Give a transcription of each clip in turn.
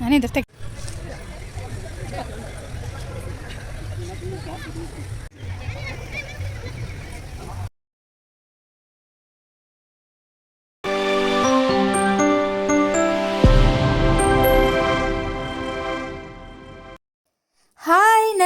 ನಾನಿದ್ರೆ ತೆಗ್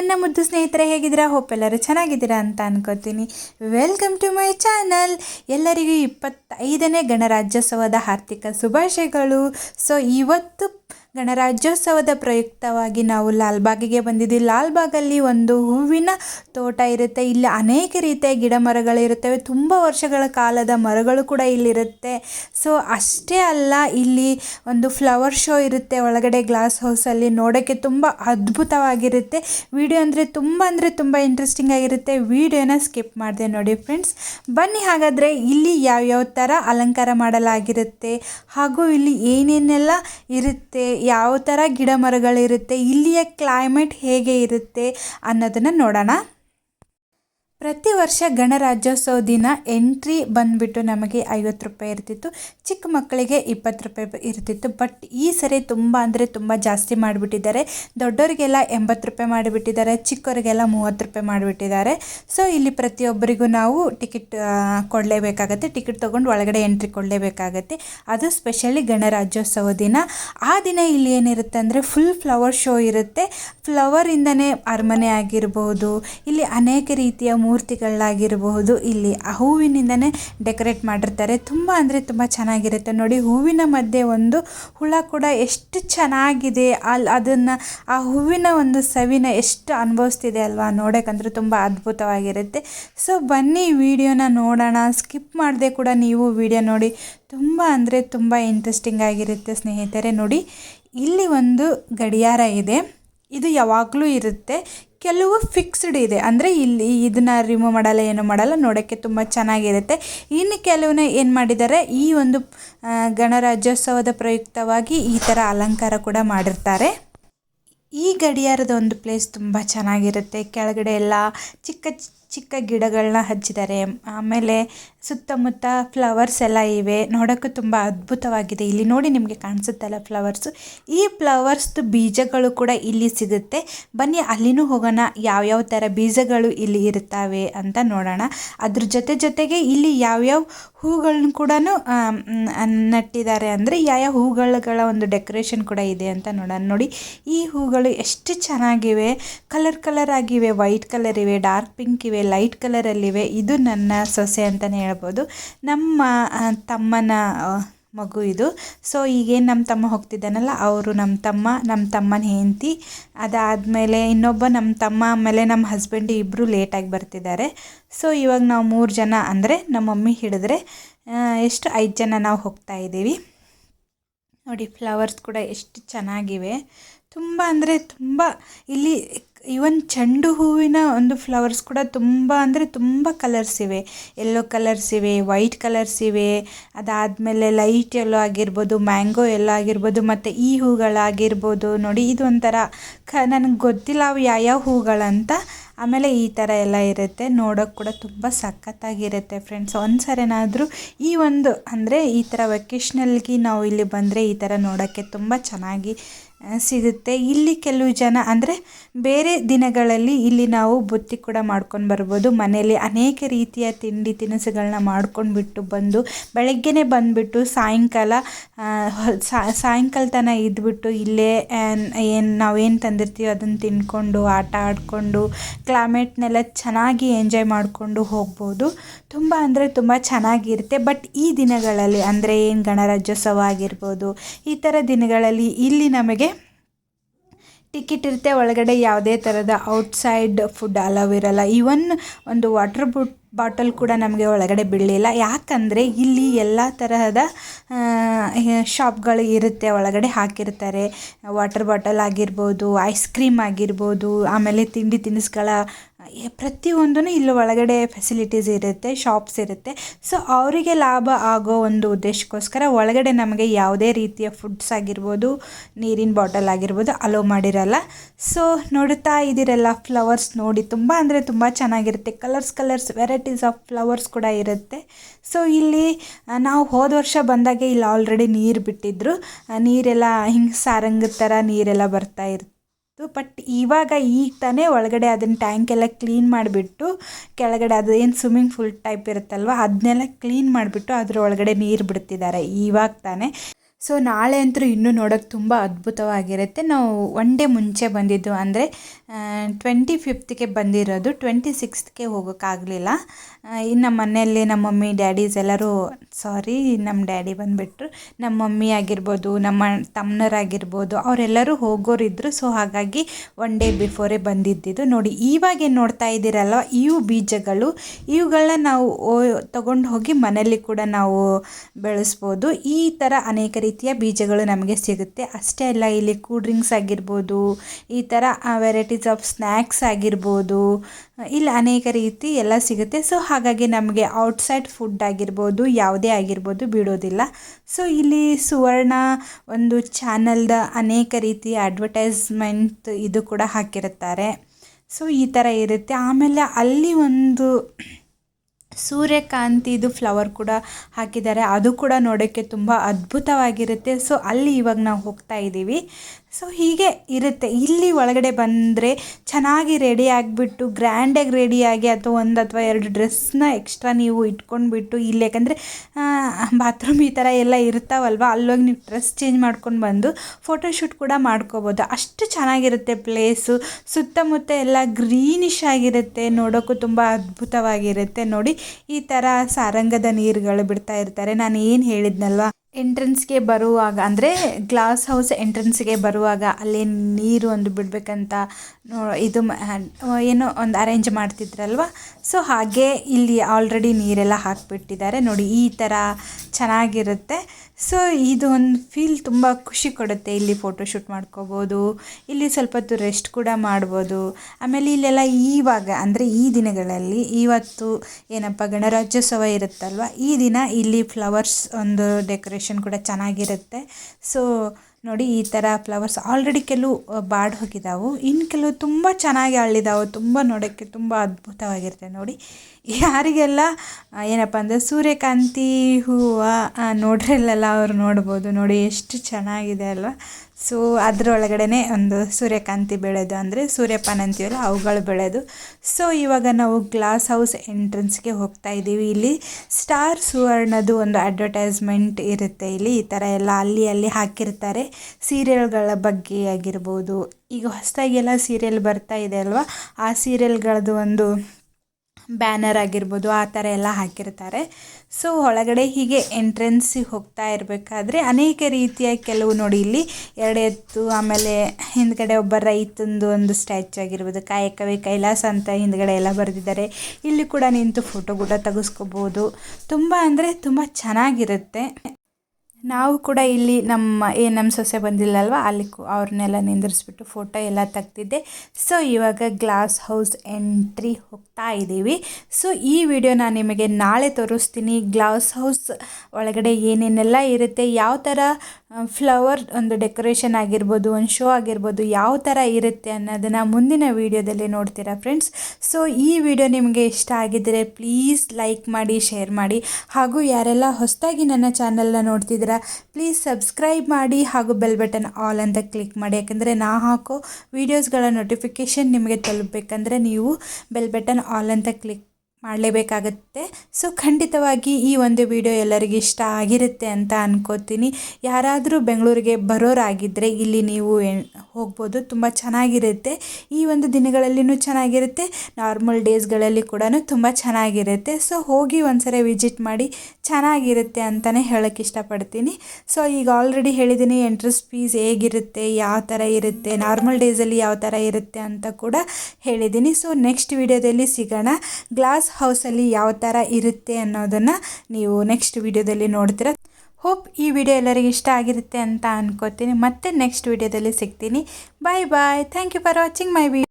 ನನ್ನ ಮುದ್ದು ಸ್ನೇಹಿತರೆ, ಹೇಗಿದ್ದೀರಾ? ಹೋಪ್ ಎಲ್ಲರೂ ಚೆನ್ನಾಗಿದ್ದೀರಾ ಅಂತ ಅನ್ಕೋತೀನಿ. ವೆಲ್ಕಮ್ ಟು ಮೈ ಚಾನಲ್ ಎಲ್ಲರಿಗೂ ಇಪ್ಪತ್ತೈದನೇ ಗಣರಾಜ್ಯೋತ್ಸವದ ಹಾರ್ದಿಕ ಶುಭಾಶಯಗಳು. ಸೊ ಇವತ್ತು ಗಣರಾಜ್ಯೋತ್ಸವದ ಪ್ರಯುಕ್ತವಾಗಿ ನಾವು ಲಾಲ್ಬಾಗಿಗೆ ಬಂದಿದ್ದೀವಿ ಲಾಲ್ಬಾಗಲ್ಲಿ ಒಂದು ಹೂವಿನ ತೋಟ ಇರುತ್ತೆ. ಇಲ್ಲಿ ಅನೇಕ ರೀತಿಯ ಗಿಡ ಮರಗಳಿರುತ್ತವೆ ತುಂಬ ವರ್ಷಗಳ ಕಾಲದ ಮರಗಳು ಕೂಡ ಇಲ್ಲಿರುತ್ತೆ. ಸೊ, ಅಷ್ಟೇ ಅಲ್ಲ, ಇಲ್ಲಿ ಒಂದು ಫ್ಲವರ್ ಶೋ ಇರುತ್ತೆ. ಒಳಗಡೆ ಗ್ಲಾಸ್ ಹೌಸಲ್ಲಿ ನೋಡೋಕ್ಕೆ ತುಂಬ ಅದ್ಭುತವಾಗಿರುತ್ತೆ. ವಿಡಿಯೋ ಅಂದರೆ ತುಂಬ ಅಂದರೆ ತುಂಬ ಇಂಟ್ರೆಸ್ಟಿಂಗ್ ಆಗಿರುತ್ತೆ. ವಿಡಿಯೋನ ಸ್ಕಿಪ್ ಮಾಡಿದೆ ನೋಡಿ ಫ್ರೆಂಡ್ಸ್. ಬನ್ನಿ ಹಾಗಾದರೆ ಇಲ್ಲಿ ಯಾವ್ಯಾವ ಥರ ಅಲಂಕಾರ ಮಾಡಲಾಗಿರುತ್ತೆ. ಹಾಗೂ ಇಲ್ಲಿ ಏನೇನೆಲ್ಲ ಇರುತ್ತೆ ಯಾವ ಥರ ಗಿಡ ಮರಗಳಿರುತ್ತೆ ಇಲ್ಲಿಯ ಕ್ಲೈಮೇಟ್ ಹೇಗೆ ಇರುತ್ತೆ ಅನ್ನೋದನ್ನು ನೋಡೋಣ. ಪ್ರತಿ ವರ್ಷ ಗಣರಾಜ್ಯೋತ್ಸವ ದಿನ ಎಂಟ್ರಿ ಬಂದುಬಿಟ್ಟು ನಮಗೆ ಐವತ್ತು ರೂಪಾಯಿ ಇರ್ತಿತ್ತು. ಚಿಕ್ಕ ಮಕ್ಕಳಿಗೆ ಇಪ್ಪತ್ತು ರೂಪಾಯಿ ಇರ್ತಿತ್ತು. ಬಟ್ ಈ ಸರಿ ತುಂಬ ಅಂದರೆ ತುಂಬ ಜಾಸ್ತಿ ಮಾಡಿಬಿಟ್ಟಿದ್ದಾರೆ. ದೊಡ್ಡವರಿಗೆಲ್ಲ ಎಂಬತ್ತು ರೂಪಾಯಿ ಮಾಡಿಬಿಟ್ಟಿದ್ದಾರೆ. ಚಿಕ್ಕವರಿಗೆಲ್ಲ ಮೂವತ್ತು ರೂಪಾಯಿ ಮಾಡಿಬಿಟ್ಟಿದ್ದಾರೆ. ಸೊ ಇಲ್ಲಿ ಪ್ರತಿಯೊಬ್ಬರಿಗೂ ನಾವು ಟಿಕೆಟ್ ಕೊಡಲೇಬೇಕಾಗತ್ತೆ. ಟಿಕೆಟ್ ತೊಗೊಂಡು ಒಳಗಡೆ ಎಂಟ್ರಿ ಕೊಡಲೇಬೇಕಾಗತ್ತೆ. ಅದು ಸ್ಪೆಷಲಿ ಗಣರಾಜ್ಯೋತ್ಸವ ದಿನ. ಆ ದಿನ ಇಲ್ಲಿ ಏನಿರುತ್ತೆ ಅಂದರೆ ಫುಲ್ ಫ್ಲವರ್ ಶೋ ಇರುತ್ತೆ. ಫ್ಲವರಿಂದನೇ ಅರಮನೆ ಆಗಿರ್ಬೋದು. ಇಲ್ಲಿ ಅನೇಕ ರೀತಿಯ ಮೂರ್ತಿಗಳಾಗಿರಬಹುದು. ಇಲ್ಲಿ ಆ ಹೂವಿನಿಂದನೇ ಡೆಕೋರೇಟ್ ಮಾಡಿರ್ತಾರೆ. ತುಂಬ ಅಂದರೆ ತುಂಬ ಚೆನ್ನಾಗಿರುತ್ತೆ. ನೋಡಿ, ಹೂವಿನ ಮಧ್ಯೆ ಒಂದು ಹುಳ ಕೂಡ ಎಷ್ಟು ಚೆನ್ನಾಗಿದೆ. ಅಲ್ಲಿ ಅದನ್ನು, ಆ ಹೂವಿನ ಒಂದು ಸವಿನ ಎಷ್ಟು ಅನುಭವಿಸ್ತಿದೆ ಅಲ್ವಾ? ನೋಡೋಕ್ಕಂದ್ರೆ ತುಂಬ ಅದ್ಭುತವಾಗಿರುತ್ತೆ. ಸೊ, ಬನ್ನಿ ವಿಡಿಯೋನ ನೋಡೋಣ. ಸ್ಕಿಪ್ ಮಾಡದೆ ಕೂಡ ನೀವು ವಿಡಿಯೋ ನೋಡಿ. ತುಂಬ ಅಂದರೆ ತುಂಬ ಇಂಟ್ರೆಸ್ಟಿಂಗ್ ಆಗಿರುತ್ತೆ ಸ್ನೇಹಿತರೆ. ನೋಡಿ, ಇಲ್ಲಿ ಒಂದು ಗಡಿಯಾರ ಇದೆ. ಇದು ಯಾವಾಗಲೂ ಇರುತ್ತೆ. ಕೆಲವು ಫಿಕ್ಸ್ಡ್ ಇದೆ. ಅಂದರೆ ಇಲ್ಲಿ ಇದನ್ನು ರಿಮೂವ್ ಮಾಡಲ್ಲ, ಏನು ಮಾಡಲ್ಲ, ನೋಡೋಕ್ಕೆ ತುಂಬ ಚೆನ್ನಾಗಿರುತ್ತೆ. ಇನ್ನು ಕೆಲವನ್ನ ಏನು ಮಾಡಿದ್ದಾರೆ ಈ ಒಂದು ಗಣರಾಜ್ಯೋತ್ಸವದ ಪ್ರಯುಕ್ತವಾಗಿ ಈ ಥರ ಅಲಂಕಾರ ಕೂಡ ಮಾಡಿರ್ತಾರೆ. ಈ ಗಡಿಯಾರದ ಒಂದು ಪ್ಲೇಸ್ ತುಂಬ ಚೆನ್ನಾಗಿರುತ್ತೆ. ಕೆಳಗಡೆ ಎಲ್ಲ ಚಿಕ್ಕ ಚಿಕ್ಕ ಗಿಡಗಳನ್ನ ಹಚ್ಚಿದ್ದಾರೆ ಆಮೇಲೆ ಸುತ್ತಮುತ್ತ ಫ್ಲವರ್ಸ್ ಎಲ್ಲ ಇವೆ. ನೋಡೋಕ್ಕೂ ತುಂಬ ಅದ್ಭುತವಾಗಿದೆ. ಇಲ್ಲಿ ನೋಡಿ ನಿಮಗೆ ಕಾಣಿಸುತ್ತಲ್ಲ ಫ್ಲವರ್ಸು. ಈ ಫ್ಲವರ್ಸ್ದು ಬೀಜಗಳು ಕೂಡ ಇಲ್ಲಿ ಸಿಗುತ್ತೆ. ಬನ್ನಿ, ಅಲ್ಲಿನೂ ಹೋಗೋಣ. ಯಾವ್ಯಾವ ಥರ ಬೀಜಗಳು ಇಲ್ಲಿ ಇರುತ್ತವೆ ಅಂತ ನೋಡೋಣ. ಅದ್ರ ಜೊತೆ ಜೊತೆಗೆ ಇಲ್ಲಿ ಯಾವ್ಯಾವ ಹೂಗಳನ್ನ ಕೂಡ ನಟ್ಟಿದ್ದಾರೆ ಅಂದರೆ ಯಾವ್ಯಾವ ಹೂಗಳ ಒಂದು ಡೆಕೋರೇಷನ್ ಕೂಡ ಇದೆ ಅಂತ ನೋಡೋಣ. ನೋಡಿ, ಈ ಹೂಗಳು ಎಷ್ಟು ಚೆನ್ನಾಗಿವೆ. ಕಲರ್ ಕಲರ್ ಆಗಿವೆ. ವೈಟ್ ಕಲರ್ ಇವೆ. ಡಾರ್ಕ್ ಪಿಂಕ್ ಇವೆ. ಲೈಟ್ ಕಲರಲ್ಲಿವೆ ಇದು ನನ್ನ ಸೊಸೆ ಅಂತಲೇ ಹೇಳ್ಬೋದು. ನಮ್ಮ ತಮ್ಮನ ಮಗು ಇದು. ಸೊ ಈಗೇನು ನಮ್ಮ ತಮ್ಮ ಹೋಗ್ತಿದ್ದಾನಲ್ಲ, ಅವರು ನಮ್ಮ ತಮ್ಮ, ನಮ್ಮ ತಮ್ಮನ ಹೆಂಡತಿ. ಅದಾದಮೇಲೆ ಇನ್ನೊಬ್ಬ ನಮ್ಮ ತಮ್ಮ, ಆಮೇಲೆ ನಮ್ಮ ಹಸ್ಬೆಂಡ್ ಇಬ್ಬರು ಲೇಟಾಗಿ ಬರ್ತಿದ್ದಾರೆ. ಸೊ ಇವಾಗ ನಾವು ಮೂರು ಜನ ಅಂದರೆ ನಮ್ಮ ಮಮ್ಮಿ ಹಿಡಿದ್ರೆ ಎಷ್ಟು ಐದು ಜನ ನಾವು ಹೋಗ್ತಾ ಇದ್ದೀವಿ. ನೋಡಿ ಫ್ಲವರ್ಸ್ ಕೂಡ ಎಷ್ಟು ಚೆನ್ನಾಗಿವೆ. ತುಂಬ ಅಂದರೆ ತುಂಬ ಇಲ್ಲಿ ಇವನ್ ಚೆಂಡು ಹೂವಿನ ಒಂದು ಫ್ಲವರ್ಸ್ ಕೂಡ ತುಂಬ ಅಂದರೆ ತುಂಬ ಕಲರ್ಸ್ ಇವೆ. ಯೆಲ್ಲೋ ಕಲರ್ಸ್ ಇವೆ ವೈಟ್ ಕಲರ್ಸ್ ಇವೆ. ಅದಾದಮೇಲೆ ಲೈಟ್ ಎಲ್ಲೋ ಆಗಿರ್ಬೋದು ಮ್ಯಾಂಗೋ ಎಲ್ಲೋ ಆಗಿರ್ಬೋದು, ಮತ್ತು ಈ ಹೂಗಳಾಗಿರ್ಬೋದು. ನೋಡಿ, ಇದು ಒಂಥರ ಕ ನನಗೆ ಗೊತ್ತಿಲ್ಲ ಅವು ಯಾವ್ಯಾವ ಹೂಗಳಂತ. ಆಮೇಲೆ ಈ ಥರ ಎಲ್ಲ ಇರುತ್ತೆ. ನೋಡೋಕೆ ಕೂಡ ತುಂಬ ಸಖತ್ತಾಗಿರುತ್ತೆ ಫ್ರೆಂಡ್ಸ್ ಒಂದು ಸರಿನಾದರೂ ಈ ಒಂದು ಅಂದರೆ ಈ ಥರ ವೆಕೇಶ್ನಲ್ಗೆ ನಾವು ಇಲ್ಲಿ ಬಂದರೆ ಈ ಥರ ನೋಡೋಕ್ಕೆ ತುಂಬ ಚೆನ್ನಾಗಿ ಸಿಗುತ್ತೆ. ಇಲ್ಲಿ ಕೆಲವು ಜನ ಅಂದರೆ ಬೇರೆ ದಿನಗಳಲ್ಲಿ ಇಲ್ಲಿ ನಾವು ಬುತ್ತಿ ಕೂಡ ಮಾಡ್ಕೊಂಡು ಬರ್ಬೋದು. ಮನೆಯಲ್ಲಿ ಅನೇಕ ರೀತಿಯ ತಿಂಡಿ ತಿನಿಸುಗಳನ್ನ ಮಾಡ್ಕೊಂಡ್ಬಿಟ್ಟು ಬಂದು ಬೆಳಗ್ಗೆನೇ ಬಂದುಬಿಟ್ಟು ಸಾಯಂಕಾಲ ಸಾಯಂಕಾಲ ತನಕ ಇದ್ಬಿಟ್ಟು ಇಲ್ಲೇ ಏನು ನಾವೇನು ತಂದಿರ್ತೀವಿ ಅದನ್ನು ತಿನ್ಕೊಂಡು, ಆಟ ಆಡಿಕೊಂಡು, ಕ್ಲೈಮೇಟ್ನೆಲ್ಲ ಚೆನ್ನಾಗಿ ಎಂಜಾಯ್ ಮಾಡಿಕೊಂಡು ಹೋಗ್ಬೋದು. ತುಂಬ ಅಂದರೆ ತುಂಬ ಚೆನ್ನಾಗಿರುತ್ತೆ. ಬಟ್ ಈ ದಿನಗಳಲ್ಲಿ ಅಂದರೆ ಏನು ಗಣರಾಜ್ಯೋತ್ಸವ ಆಗಿರ್ಬೋದು, ಈ ಥರ ದಿನಗಳಲ್ಲಿ ಇಲ್ಲಿ ನಮಗೆ ಟಿಕೆಟ್ ಇರುತ್ತೆ. ಒಳಗಡೆ ಯಾವುದೇ ಥರದ ಔಟ್ಸೈಡ್ ಫುಡ್ ಅಲವ್ ಇರಲ್ಲ. ಈವನ್ ಒಂದು ವಾಟರ್ ಬುಟ್ ಬಾಟಲ್ ಕೂಡ ನಮಗೆ ಒಳಗಡೆ ಬೀಳಲಿಲ್ಲ. ಯಾಕಂದರೆ ಇಲ್ಲಿ ಎಲ್ಲ ತರಹದ ಶಾಪ್ಗಳು ಇರುತ್ತೆ. ಒಳಗಡೆ ಹಾಕಿರ್ತಾರೆ. ವಾಟರ್ ಬಾಟಲ್ ಆಗಿರ್ಬೋದು ಐಸ್ ಕ್ರೀಮ್ ಆಗಿರ್ಬೋದು, ಆಮೇಲೆ ತಿಂಡಿ ತಿನಿಸುಗಳ ಪ್ರತಿಯೊಂದೂ ಇಲ್ಲಿ ಒಳಗಡೆ ಫೆಸಿಲಿಟೀಸ್ ಇರುತ್ತೆ ಶಾಪ್ಸ್ ಇರುತ್ತೆ. ಸೊ ಅವರಿಗೆ ಲಾಭ ಆಗೋ ಒಂದು ಉದ್ದೇಶಕ್ಕೋಸ್ಕರ ಒಳಗಡೆ ನಮಗೆ ಯಾವುದೇ ರೀತಿಯ ಫುಡ್ಸ್ ಆಗಿರ್ಬೋದು, ನೀರಿನ ಬಾಟಲ್ ಆಗಿರ್ಬೋದು ಅಲೋ ಮಾಡಿರಲ್ಲ. ಸೊ ನೋಡುತ್ತಾ ಇದ್ದೀರಲ್ಲ ಫ್ಲವರ್ಸ್ ನೋಡಿ ತುಂಬ ಅಂದರೆ ತುಂಬ ಚೆನ್ನಾಗಿರುತ್ತೆ. Colours colours varieties of flowers ಕೂಡ ಇರುತ್ತೆ. ಸೊ ಇಲ್ಲಿ ನಾವು ಹೋದ ವರ್ಷ ಬಂದಾಗ ಇಲ್ಲಿ ಆಲ್ರೆಡಿ ನೀರು ಬಿಟ್ಟಿದ್ರು. ನೀರೆಲ್ಲ ಹಿಂಗೆ ಸಾರಂಗದ ಥರ ನೀರೆಲ್ಲ ಬರ್ತಾ ಇರುತ್ತೆ ಬಟ್ ಇವಾಗ ಈಗ ತಾನೇ ಒಳಗಡೆ ಅದನ್ನ ಟ್ಯಾಂಕ್ ಎಲ್ಲ ಕ್ಲೀನ್ ಮಾಡಿಬಿಟ್ಟು ಕೆಳಗಡೆ ಅದು ಏನು ಸ್ವಿಮ್ಮಿಂಗ್ ಫುಲ್ ಟೈಪ್ ಇರುತ್ತಲ್ವ ಅದನ್ನೆಲ್ಲ ಕ್ಲೀನ್ ಮಾಡಿಬಿಟ್ಟು ಅದ್ರ ಒಳಗಡೆ ನೀರು ಬಿಡ್ತಿದ್ದಾರೆ ಇವಾಗ ತಾನೇ. ಸೊ ನಾಳೆ ಅಂತೂ ಇನ್ನೂ ನೋಡೋಕ್ಕೆ ತುಂಬ ಅದ್ಭುತವಾಗಿರುತ್ತೆ. ನಾವು ಒನ್ ಡೇ ಮುಂಚೆ ಬಂದಿದ್ದು ಅಂದರೆ ಟ್ವೆಂಟಿ ಫಿಫ್ತ್ಗೆ ಬಂದಿರೋದು ಟ್ವೆಂಟಿ ಸಿಕ್ಸ್ತ್ಗೆ ಹೋಗೋಕ್ಕಾಗಲಿಲ್ಲ. ಇನ್ನು ಮನೆಯಲ್ಲಿ ನಮ್ಮ ಮಮ್ಮಿ ಡ್ಯಾಡೀಸ್ ಎಲ್ಲರೂ ಸಾರಿ ನಮ್ಮ ಡ್ಯಾಡಿ ಬಂದುಬಿಟ್ರು. ನಮ್ಮ ಮಮ್ಮಿ ಆಗಿರ್ಬೋದು, ನಮ್ಮ ತಮ್ಮನರಾಗಿರ್ಬೋದು ಅವರೆಲ್ಲರೂ ಹೋಗೋರಿದ್ರು. ಸೊ ಹಾಗಾಗಿ ಒನ್ ಡೇ ಬಿಫೋರೇ ಬಂದಿದ್ದಿದ್ದು. ನೋಡಿ ಇವಾಗೇನು ನೋಡ್ತಾ ಇದ್ದೀರಲ್ವ, ಇವು ಬೀಜಗಳು. ಇವುಗಳನ್ನ ನಾವು ತಗೊಂಡು ಹೋಗಿ ಮನೆಯಲ್ಲಿ ಕೂಡ ನಾವು ಬೆಳೆಸ್ಬೋದು. ಈ ಥರ ಅನೇಕ ರೀತಿಯ ಬೀಜಗಳು ನಮಗೆ ಸಿಗುತ್ತೆ. ಅಷ್ಟೇ ಅಲ್ಲ, ಇಲ್ಲಿ ಕೂಲ್ ಡ್ರಿಂಕ್ಸ್ ಆಗಿರ್ಬೋದು, ಈ ಥರ ವೆರೈಟೀಸ್ ಆಫ್ ಸ್ನ್ಯಾಕ್ಸ್ ಆಗಿರ್ಬೋದು, ಇಲ್ಲಿ ಅನೇಕ ರೀತಿ ಎಲ್ಲ ಸಿಗುತ್ತೆ. ಸೊ ಹಾಗಾಗಿ ನಮಗೆ ಔಟ್ಸೈಡ್ ಫುಡ್ ಆಗಿರ್ಬೋದು, ಯಾವುದೇ ಆಗಿರ್ಬೋದು ಬಿಡೋದಿಲ್ಲ. ಸೊ ಇಲ್ಲಿ ಸುವರ್ಣ ಒಂದು ಚಾನಲ್ದ ಅನೇಕ ರೀತಿಯ ಅಡ್ವರ್ಟೈಸ್ಮೆಂಟ್ ಇದು ಕೂಡ ಹಾಕಿರುತ್ತಾರೆ. ಸೊ ಈ ಥರ ಇರುತ್ತೆ. ಆಮೇಲೆ ಅಲ್ಲಿ ಒಂದು ಸೂರ್ಯಕಾಂತಿದು ಫ್ಲವರ್ ಕೂಡ ಹಾಕಿದ್ದಾರೆ. ಅದು ಕೂಡ ನೋಡೋಕ್ಕೆ ತುಂಬ ಅದ್ಭುತವಾಗಿರುತ್ತೆ. ಸೊ ಅಲ್ಲಿ ಇವಾಗ ನಾವು ಹೋಗ್ತಾ ಇದ್ದೀವಿ. ಸೊ ಹೀಗೆ ಇರುತ್ತೆ. ಇಲ್ಲಿ ಒಳಗಡೆ ಬಂದರೆ ಚೆನ್ನಾಗಿ ರೆಡಿ ಆಗಿಬಿಟ್ಟು ಗ್ರ್ಯಾಂಡಾಗಿ ರೆಡಿಯಾಗಿ ಅಥವಾ ಒಂದು ಅಥವಾ ಎರಡು ಡ್ರೆಸ್ನ ಎಕ್ಸ್ಟ್ರಾ ನೀವು ಇಟ್ಕೊಂಡ್ಬಿಟ್ಟು ಇಲ್ಲಿ ಯಾಕಂದರೆ ಬಾತ್ರೂಮ್ ಈ ಥರ ಎಲ್ಲ ಇರ್ತಾವಲ್ವ, ಅಲ್ಲೋಗಿ ನೀವು ಡ್ರೆಸ್ ಚೇಂಜ್ ಮಾಡ್ಕೊಂಡು ಬಂದು ಫೋಟೋಶೂಟ್ ಕೂಡ ಮಾಡ್ಕೋಬೋದು. ಅಷ್ಟು ಚೆನ್ನಾಗಿರುತ್ತೆ ಪ್ಲೇಸು ಸುತ್ತಮುತ್ತ ಎಲ್ಲ ಗ್ರೀನಿಶ್ ಆಗಿರುತ್ತೆ. ನೋಡೋಕ್ಕೂ ತುಂಬ ಅದ್ಭುತವಾಗಿರುತ್ತೆ. ನೋಡಿ ಈ ಥರ ಸಾರಂಗದ ನೀರುಗಳು ಬಿಡ್ತಾ ಇರ್ತಾರೆ. ನಾನು ಏನು ಹೇಳಿದ್ನಲ್ವ? ಎಂಟ್ರೆನ್ಸ್ಗೆ ಬರುವಾಗ, ಅಂದರೆ ಗ್ಲಾಸ್ ಹೌಸ್ ಎಂಟ್ರೆನ್ಸ್ಗೆ ಬರುವಾಗ ಅಲ್ಲಿ ನೀರು ಒಂದು ಬಿಡಬೇಕಂತ ನೋ ಇದು ಏನೋ ಒಂದು ಅರೇಂಜ್ ಮಾಡ್ತಿದ್ರಲ್ವ? ಸೊ ಹಾಗೆ ಇಲ್ಲಿ ಆಲ್ರೆಡಿ ನೀರೆಲ್ಲ ಹಾಕಿಬಿಟ್ಟಿದ್ದಾರೆ. ನೋಡಿ, ಈ ಥರ ಚೆನ್ನಾಗಿರುತ್ತೆ. ಸೊ ಇದು ಒಂದು ಫೀಲ್ ತುಂಬ ಖುಷಿ ಕೊಡುತ್ತೆ. ಇಲ್ಲಿ ಫೋಟೋಶೂಟ್ ಮಾಡ್ಕೋಬೋದು, ಇಲ್ಲಿ ಸ್ವಲ್ಪ ಹೊತ್ತು ರೆಸ್ಟ್ ಕೂಡ ಮಾಡ್ಬೋದು. ಆಮೇಲೆ ಇಲ್ಲೆಲ್ಲ ಈವಾಗ, ಅಂದರೆ ಈ ದಿನಗಳಲ್ಲಿ ಇವತ್ತು ಏನಪ್ಪ, ಗಣರಾಜ್ಯೋತ್ಸವ ಇರುತ್ತಲ್ವ? ಈ ದಿನ ಇಲ್ಲಿ ಫ್ಲವರ್ಸ್ ಒಂದು ಡೆಕೋರೇಷನ್ ಕೂಡ ಚೆನ್ನಾಗಿರುತ್ತೆ. ಸೊ ನೋಡಿ ಈ ಥರ ಫ್ಲವರ್ಸ್ ಆಲ್ರೆಡಿ ಕೆಲವು ಬಾಡಿ ಹೋಗಿದ್ದಾವೆ ಇನ್ನು ಕೆಲವು ತುಂಬ ಚೆನ್ನಾಗಿ ಅರಳಿದಾವೆ ತುಂಬ ನೋಡೋಕ್ಕೆ ತುಂಬ ಅದ್ಭುತವಾಗಿರುತ್ತೆ. ನೋಡಿ ಯಾರಿಗೆಲ್ಲ ಏನಪ್ಪ ಅಂದರೆ ಸೂರ್ಯಕಾಂತಿ ಹೂವು ನೋಡ್ರಲ್ಲೆಲ್ಲ ಅವ್ರು ನೋಡ್ಬೋದು. ನೋಡಿ ಎಷ್ಟು ಚೆನ್ನಾಗಿದೆ ಅಲ್ವಾ? ಸೊ ಅದರೊಳಗಡೆ ಒಂದು ಸೂರ್ಯಕಾಂತಿ ಬೆಳೆದು ಅಂದರೆ ಸೂರ್ಯಪಾನ ಅಂತೀವಲ್ಲ ಅವುಗಳು ಬೆಳೆದು. ಸೊ ಇವಾಗ ನಾವು ಗ್ಲಾಸ್ ಹೌಸ್ ಎಂಟ್ರೆನ್ಸ್ಗೆ ಹೋಗ್ತಾ ಇದ್ದೀವಿ. ಇಲ್ಲಿ ಸ್ಟಾರ್ ಸುವರ್ಣದು ಒಂದು ಅಡ್ವರ್ಟೈಸ್ಮೆಂಟ್ ಇರುತ್ತೆ ಇಲ್ಲಿ. ಈ ಥರ ಎಲ್ಲ ಅಲ್ಲಿ ಅಲ್ಲಿ ಹಾಕಿರ್ತಾರೆ. ಸೀರಿಯಲ್ಗಳ ಬಗ್ಗೆ ಆಗಿರ್ಬೋದು. ಈಗ ಹೊಸದಾಗೆಲ್ಲ ಸೀರಿಯಲ್ ಬರ್ತಾ ಇದೆ ಅಲ್ವಾ? ಆ ಸೀರಿಯಲ್ಗಳದ್ದು ಒಂದು ಬ್ಯಾನರ್ ಆಗಿರ್ಬೋದು, ಆ ಥರ ಎಲ್ಲ ಹಾಕಿರ್ತಾರೆ. ಸೊ, ಒಳಗಡೆ ಹೀಗೆ ಎಂಟ್ರೆನ್ಸಿಗೆ ಹೋಗ್ತಾ ಇರಬೇಕಾದ್ರೆ ಅನೇಕ ರೀತಿಯ ಕೆಲವು ನೋಡಿ ಇಲ್ಲಿ ಎರಡು ಎತ್ತು, ಆಮೇಲೆ ಹಿಂದ್ಗಡೆ ಒಬ್ಬ ರೈತಂದು ಒಂದು ಸ್ಟ್ಯಾಚು ಆಗಿರ್ಬೋದು. ಕಾಯಕವೇ ಕೈಲಾಸ ಅಂತ ಹಿಂದ್ಗಡೆ ಎಲ್ಲ ಬರೆದಿದ್ದಾರೆ. ಇಲ್ಲಿ ಕೂಡ ನಿಂತು ಫೋಟೋ ಕೂಡ ತೆಗೆಸ್ಕೋಬೋದು. ತುಂಬ ಅಂದರೆ ತುಂಬ ಚೆನ್ನಾಗಿರುತ್ತೆ. ನಾವು ಕೂಡ ಇಲ್ಲಿ ನಮ್ಮ ಏನು ನಮ್ಮ ಸೊಸೆ ಬಂದಿಲ್ಲಲ್ವ? ಅಲ್ಲಿ ಅವ್ರನ್ನೆಲ್ಲ ನಿಂದಿರಿಸ್ಬಿಟ್ಟು ಫೋಟೋ ಎಲ್ಲ ತೆಗ್ದಿದ್ದೆ. ಸೊ ಇವಾಗ ಗ್ಲಾಸ್ ಹೌಸ್ ಎಂಟ್ರಿ ಹೋಗ್ತಾ ಇದ್ದೀವಿ. ಸೊ ಈ ವಿಡಿಯೋ ನಾನು ನಿಮಗೆ ನಾಳೆ ತೋರಿಸ್ತೀನಿ. ಗ್ಲಾಸ್ ಹೌಸ್ ಒಳಗಡೆ ಏನೇನೆಲ್ಲ ಇರುತ್ತೆ, ಯಾವ ಥರ ಫ್ಲವರ್ ಒಂದು ಡೆಕೋರೇಷನ್ ಆಗಿರ್ಬೋದು, ಒಂದು ಶೋ ಆಗಿರ್ಬೋದು, ಯಾವ ಥರ ಇರುತ್ತೆ ಅನ್ನೋದನ್ನು ಮುಂದಿನ ವೀಡಿಯೋದಲ್ಲಿ ನೋಡ್ತೀರಾ ಫ್ರೆಂಡ್ಸ್ ಸೊ ಈ ವಿಡಿಯೋ ನಿಮಗೆ ಇಷ್ಟ ಆಗಿದ್ದರೆ ಪ್ಲೀಸ್ ಲೈಕ್ ಮಾಡಿ ಶೇರ್ ಮಾಡಿ. ಹಾಗೂ ಯಾರೆಲ್ಲ ಹೊಸದಾಗಿ ನನ್ನ ಚಾನಲ್ನ ನೋಡ್ತಿದ್ದೀರಾ ಪ್ಲೀಸ್ ಸಬ್ಸ್ಕ್ರೈಬ್ ಮಾಡಿ ಹಾಗೂ ಬೆಲ್ ಬಟನ್ ಆಲ್ ಅಂತ ಕ್ಲಿಕ್ ಮಾಡಿ. ಯಾಕೆಂದರೆ ನಾ ಹಾಕೋ ವೀಡಿಯೋಸ್ಗಳ ನೋಟಿಫಿಕೇಷನ್ ನಿಮಗೆ ತಲುಪಬೇಕಂದ್ರೆ ನೀವು ಬೆಲ್ ಬಟನ್ ಆಲ್ ಅಂತ ಕ್ಲಿಕ್ ಮಾಡಲೇಬೇಕಾಗತ್ತೆ. ಸೊ ಖಂಡಿತವಾಗಿ ಈ ಒಂದು ವಿಡಿಯೋ ಎಲ್ಲರಿಗೂ ಇಷ್ಟ ಆಗಿರುತ್ತೆ ಅಂತ ಅನ್ಕೋತೀನಿ. ಯಾರಾದರೂ ಬೆಂಗಳೂರಿಗೆ ಬರೋರಾಗಿದ್ದರೆ ಇಲ್ಲಿ ನೀವು ಹೋಗ್ಬೋದು. ತುಂಬ ಚೆನ್ನಾಗಿರುತ್ತೆ. ಈ ಒಂದು ದಿನಗಳಲ್ಲಿನೂ ಚೆನ್ನಾಗಿರುತ್ತೆ. ನಾರ್ಮಲ್ ಡೇಸ್ಗಳಲ್ಲಿ ಕೂಡ ತುಂಬ ಚೆನ್ನಾಗಿರುತ್ತೆ. ಸೊ ಹೋಗಿ ಒಂದ್ಸರಿ ವಿಸಿಟ್ ಮಾಡಿ ಚೆನ್ನಾಗಿರುತ್ತೆ ಅಂತಲೇ ಹೇಳೋಕ್ಕೆ ಇಷ್ಟಪಡ್ತೀನಿ. ಸೊ ಈಗ ಆಲ್ರೆಡಿ ಹೇಳಿದ್ದೀನಿ ಎಂಟ್ರೆನ್ಸ್ ಫೀಸ್ ಹೇಗಿರುತ್ತೆ, ಯಾವ ಥರ ಇರುತ್ತೆ ನಾರ್ಮಲ್ ಡೇಸಲ್ಲಿ ಯಾವ ಥರ ಇರುತ್ತೆ ಅಂತ ಕೂಡ ಹೇಳಿದ್ದೀನಿ ಸೊ ನೆಕ್ಸ್ಟ್ ವಿಡಿಯೋದಲ್ಲಿ ಸಿಗೋಣ. ಗ್ಲಾಸ್ ಹೌಸಲ್ಲಿ ಯಾವ ಥರ ಇರುತ್ತೆ ಅನ್ನೋದನ್ನು ನೀವು ನೆಕ್ಸ್ಟ್ ವಿಡಿಯೋದಲ್ಲಿ ನೋಡ್ತೀರ. ಹೋಪ್ ಈ ವಿಡಿಯೋ ಎಲ್ಲರಿಗೂ ಇಷ್ಟ ಆಗಿರುತ್ತೆ ಅಂತ ಅನ್ಕೋತೀನಿ. ಮತ್ತೆ ನೆಕ್ಸ್ಟ್ ವಿಡಿಯೋದಲ್ಲಿ ಸಿಗ್ತೀನಿ. Bye bye thank you for watching my video